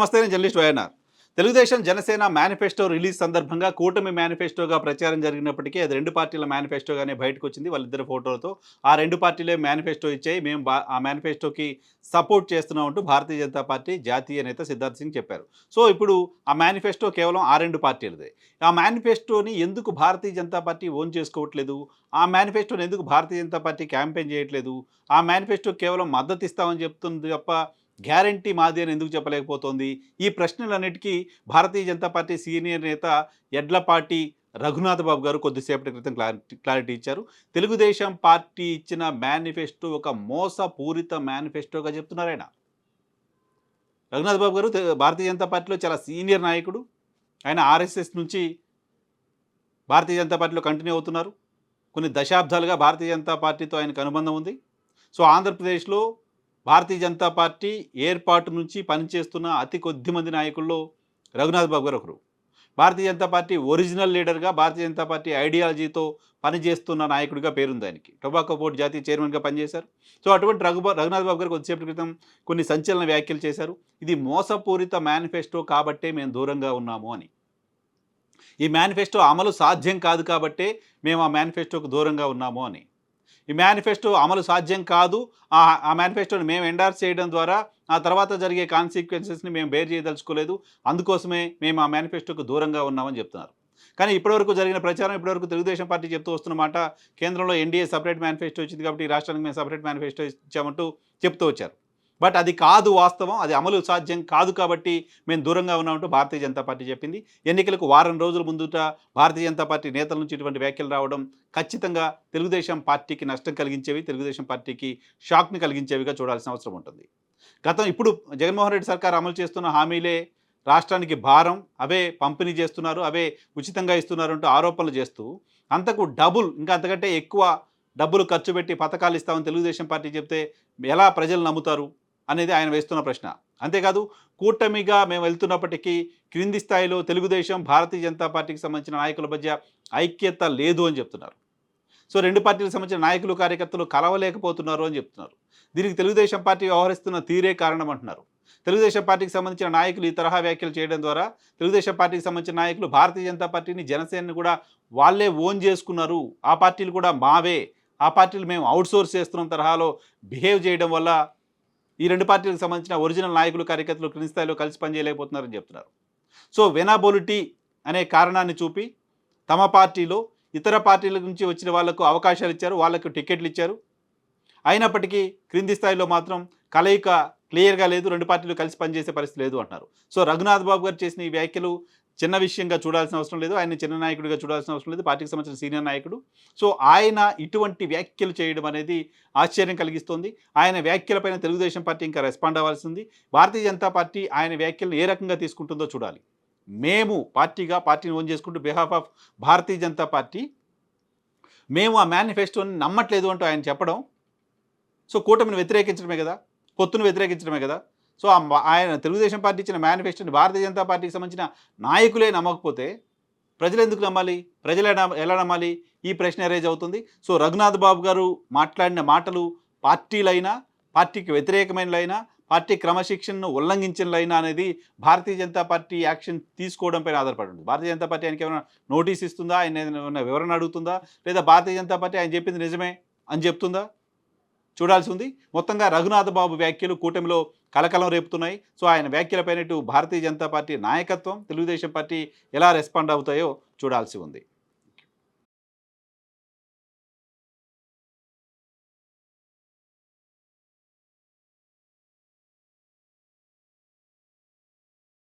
నమస్తే నేను journalist YNR. Telugu Desam Janasena manifesto release సందర్భంగా కూటమి మేనిఫెస్టోగా ప్రచారం జరిగినప్పటికీ అది రెండు పార్టీల మేనిఫెస్టోగానే బయటకు వచ్చింది వాళ్ళిద్దరు ఫోటోలతో ఆ రెండు పార్టీలే మేనిఫెస్టో ఇచ్చాయి మేము ఆ మేనిఫెస్టోకి సపోర్ట్ చేస్తున్నామంటూ భారతీయ జనతా పార్టీ జాతీయ నేత సిద్ధార్థ్ సింగ్ చెప్పారు. సో ఇప్పుడు ఆ మేనిఫెస్టో కేవలం ఆ రెండు పార్టీలదే. ఆ మేనిఫెస్టోని ఎందుకు భారతీయ జనతా పార్టీ ఓన్ చేసుకోవట్లేదు? ఆ మేనిఫెస్టోని ఎందుకు భారతీయ జనతా పార్టీ క్యాంపెయిన్ చేయట్లేదు? ఆ మేనిఫెస్టో కేవలం మద్దతు ఇస్తామని చెప్తుంది తప్ప గ్యారంటీ మాది అని ఎందుకు చెప్పలేకపోతోంది? ఈ ప్రశ్నలన్నిటికీ భారతీయ జనతా పార్టీ సీనియర్ నేత ఎడ్లపాటి రఘునాథ్ బాబు గారు కొద్దిసేపటి క్రితం క్లారిటీ క్లారిటీ ఇచ్చారు. తెలుగుదేశం పార్టీ ఇచ్చిన మేనిఫెస్టో ఒక మోసపూరిత మేనిఫెస్టోగా చెప్తున్నారు ఆయన. రఘునాథ్ బాబు గారు భారతీయ జనతా పార్టీలో చాలా సీనియర్ నాయకుడు. ఆయన ఆర్ఎస్ఎస్ నుంచి భారతీయ జనతా పార్టీలో కంటిన్యూ అవుతున్నారు. కొన్ని దశాబ్దాలుగా భారతీయ జనతా పార్టీతో ఆయనకు అనుబంధం ఉంది. సో ఆంధ్రప్రదేశ్లో భారతీయ జనతా పార్టీ ఏర్పాటు నుంచి పనిచేస్తున్న అతి కొద్ది మంది నాయకుల్లో రఘునాథ్ బాబు గారు ఒకరు. భారతీయ జనతా పార్టీ ఒరిజినల్ లీడర్గా భారతీయ జనతా పార్టీ ఐడియాలజీతో పనిచేస్తున్న నాయకుడిగా పేరుంది ఆయనకి. టొబాకో బోర్డు జాతీయ చైర్మన్గా పనిచేశారు. సో అటువంటి రఘు రఘునాథ్ బాబు గారు కొద్దిసేపటి క్రితం కొన్ని సంచలన వ్యాఖ్యలు చేశారు. ఇది మోసపూరిత మేనిఫెస్టో కాబట్టే మేము దూరంగా ఉన్నాము అని. ఈ మేనిఫెస్టో అమలు సాధ్యం కాదు కాబట్టే మేము ఆ మేనిఫెస్టోకు దూరంగా ఉన్నాము అని. ఈ మేనిఫెస్టో అమలు సాధ్యం కాదు. ఆ మేనిఫెస్టోని మేము ఎండార్స్ చేయడం ద్వారా ఆ తర్వాత జరిగే కాన్సిక్వెన్సెస్ని మేము బేర్ చేయదలుచుకోలేదు. అందుకోసమే మేము ఆ మేనిఫెస్టోకు దూరంగా ఉన్నామని చెప్తున్నారు. కానీ ఇప్పటివరకు జరిగిన ప్రచారం ఇప్పటివరకు తెలుగుదేశం పార్టీ చెప్తూ వస్తున్నమాట కేంద్రంలో ఎన్డీఏ సపరేట్ మేనిఫెస్టో వచ్చింది కాబట్టి రాష్ట్రానికి మేము సపరేట్ మేనిఫెస్టో ఇచ్చామంటూ చెప్తూ వచ్చారు. బట్ అది కాదు వాస్తవం అది అమలు సాధ్యం కాదు కాబట్టి మేము దూరంగా ఉన్నామంటూ భారతీయ జనతా పార్టీ చెప్పింది. ఎన్నికలకు వారం రోజుల ముందుట భారతీయ జనతా పార్టీ నేతల నుంచి ఇటువంటి వ్యాఖ్యలు రావడం ఖచ్చితంగా తెలుగుదేశం పార్టీకి నష్టం కలిగించేవి తెలుగుదేశం పార్టీకి షాక్ని కలిగించేవిగా చూడాల్సిన అవసరం ఉంటుంది. గతం ఇప్పుడు జగన్మోహన్ రెడ్డి సర్కార్ అమలు చేస్తున్న హామీలే రాష్ట్రానికి భారం అవే పంపిణీ చేస్తున్నారు అవే ఉచితంగా ఇస్తున్నారు అంటూ ఆరోపణలు చేస్తూ అంతకు డబుల్ ఇంకా అంతకంటే ఎక్కువ డబ్బులు ఖర్చు పెట్టి పథకాలు ఇస్తామని తెలుగుదేశం పార్టీ చెప్తే ఎలా ప్రజలు నమ్ముతారు? అనేది ఆయన వేస్తున్న ప్రశ్న. అంతేకాదు కూటమిగా మేము వెళ్తున్నప్పటికీ క్రింది స్థాయిలో తెలుగుదేశం భారతీయ జనతా పార్టీకి సంబంధించిన నాయకుల మధ్య ఐక్యత లేదు అని చెప్తున్నారు. సో రెండు పార్టీలకు సంబంధించిన నాయకులు కార్యకర్తలు కలవలేకపోతున్నారు అని చెప్తున్నారు. దీనికి తెలుగుదేశం పార్టీ వ్యవహరిస్తున్న తీరే కారణం అంటున్నారు. తెలుగుదేశం పార్టీకి సంబంధించిన నాయకులు ఈ తరహా వ్యాఖ్యలు చేయడం ద్వారా తెలుగుదేశం పార్టీకి సంబంధించిన నాయకులు భారతీయ జనతా పార్టీని జనసేనని కూడా వాళ్ళే ఓన్ చేసుకున్నారు. ఆ పార్టీలు కూడా మావే. ఆ పార్టీలు మేము అవుట్సోర్స్ చేస్తున్నాం తరహాలో. బిహేవ్ చేయడం వల్ల ఈ రెండు పార్టీలకు సంబంధించిన ఒరిజినల్ నాయకులు కార్యకర్తలు క్రింది స్థాయిలో కలిసి పనిచేయలేకపోతున్నారని చెప్తున్నారు. సో వెనాబోలిటీ అనే కారణాన్ని చూపి తమ పార్టీలో ఇతర పార్టీల నుంచి వచ్చిన వాళ్ళకు అవకాశాలు ఇచ్చారు వాళ్ళకు టికెట్లు ఇచ్చారు. అయినప్పటికీ క్రింది స్థాయిలో మాత్రం కలయిక క్లియర్గా లేదు రెండు పార్టీలు కలిసి పనిచేసే పరిస్థితి లేదు అంటున్నారు. సో రఘునాథ్ బాబు గారు చేసిన ఈ వ్యాఖ్యలు చిన్న విషయంగా చూడాల్సిన అవసరం లేదు. ఆయన చిన్న నాయకుడిగా చూడాల్సిన అవసరం లేదు. పార్టీకి సంబంధించిన సీనియర్ నాయకుడు. సో ఆయన ఇటువంటి వ్యాఖ్యలు చేయడం అనేది ఆశ్చర్యం కలిగిస్తోంది. ఆయన వ్యాఖ్యలపైన తెలుగుదేశం పార్టీ ఇంకా రెస్పాండ్ అవ్వాల్సింది. భారతీయ జనతా పార్టీ ఆయన వ్యాఖ్యలను ఏ రకంగా తీసుకుంటుందో చూడాలి. మేము పార్టీగా పార్టీని ఓన్ చేసుకుంటూ behalf of Bharatiya Janata party మేము ఆ మేనిఫెస్టోని నమ్మట్లేదు అంటూ ఆయన చెప్పడం. సో కూటమిని వ్యతిరేకించడమే కదా? పొత్తును వ్యతిరేకించడమే కదా? సో ఆయన తెలుగుదేశం పార్టీ ఇచ్చిన మేనిఫెస్టోని భారతీయ జనతా పార్టీకి సంబంధించిన నాయకులే నమ్మకపోతే ప్రజలు ఎందుకు నమ్మాలి? ప్రజలు ఎలా- ఎలా నమ్మాలి? ఈ ప్రశ్న అరేజ్ అవుతుంది. సో రఘునాథ్ బాబు గారు మాట్లాడిన మాటలు పార్టీలైనా పార్టీకి వ్యతిరేకమైనలైనా పార్టీ క్రమశిక్షణను ఉల్లంఘించినలైనా అనేది భారతీయ జనతా పార్టీ యాక్షన్ తీసుకోవడంపై ఆధారపడి ఉంటుంది భారతీయ జనతా పార్టీ ఆయనకి ఏమైనా నోటీస్ ఇస్తుందా? ఆయన ఏమైనా వివరణ అడుగుతుందా? లేదా భారతీయ జనతా పార్టీ ఆయన చెప్పింది నిజమే అని చెప్తుందా? చూడాల్సి ఉంది మొత్తంగా రఘునాథ్ బాబు వ్యాఖ్యలు కూటమిలో కలకలం రేపుతున్నాయి. సో ఆయన వ్యాఖ్యలపైన భారతీయ జనతా పార్టీ నాయకత్వం తెలుగుదేశం పార్టీ ఎలా రెస్పాండ్ అవుతాయో చూడాల్సి ఉంది.